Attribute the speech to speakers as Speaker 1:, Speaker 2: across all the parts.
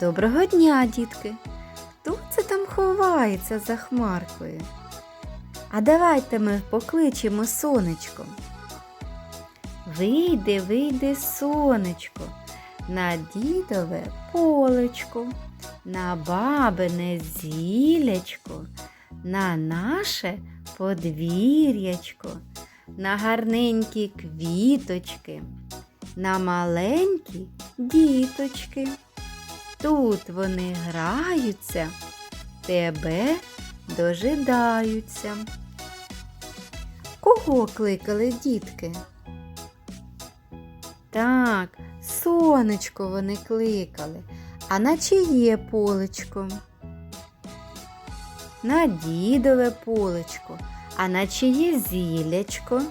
Speaker 1: Доброго дня, дітки! Хто це там ховається за хмаркою? А давайте ми покличемо сонечко. Вийди, вийди, сонечко, на дідове полечко, на бабине зілячко, на наше подвір'ячко, на гарненькі квіточки, на маленькі діточки. Тут вони граються, тебе дожидаються. Кого кликали дітки? Так, сонечко вони кликали. А на чиє полечко? На дідове полечко, а на чиє зілячко?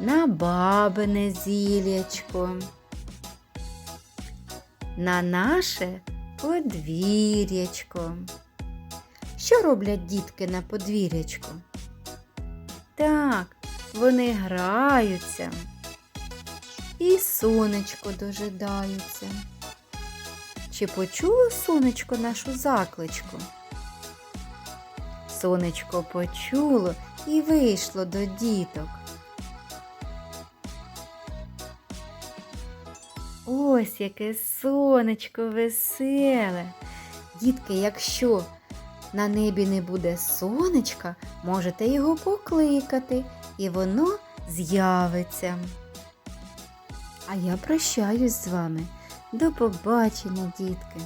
Speaker 1: На бабине зілячко на наше подвір'ячко. Що роблять дітки на подвір'ячку? Так, вони граються і сонечко дожидаються. Чи почуло сонечко нашу закличку? Сонечко почуло і вийшло до діток. Ось яке сонечко веселе. Дітки, якщо на небі не буде сонечка, можете його покликати, і воно з'явиться. А я прощаюсь з вами. До побачення, дітки!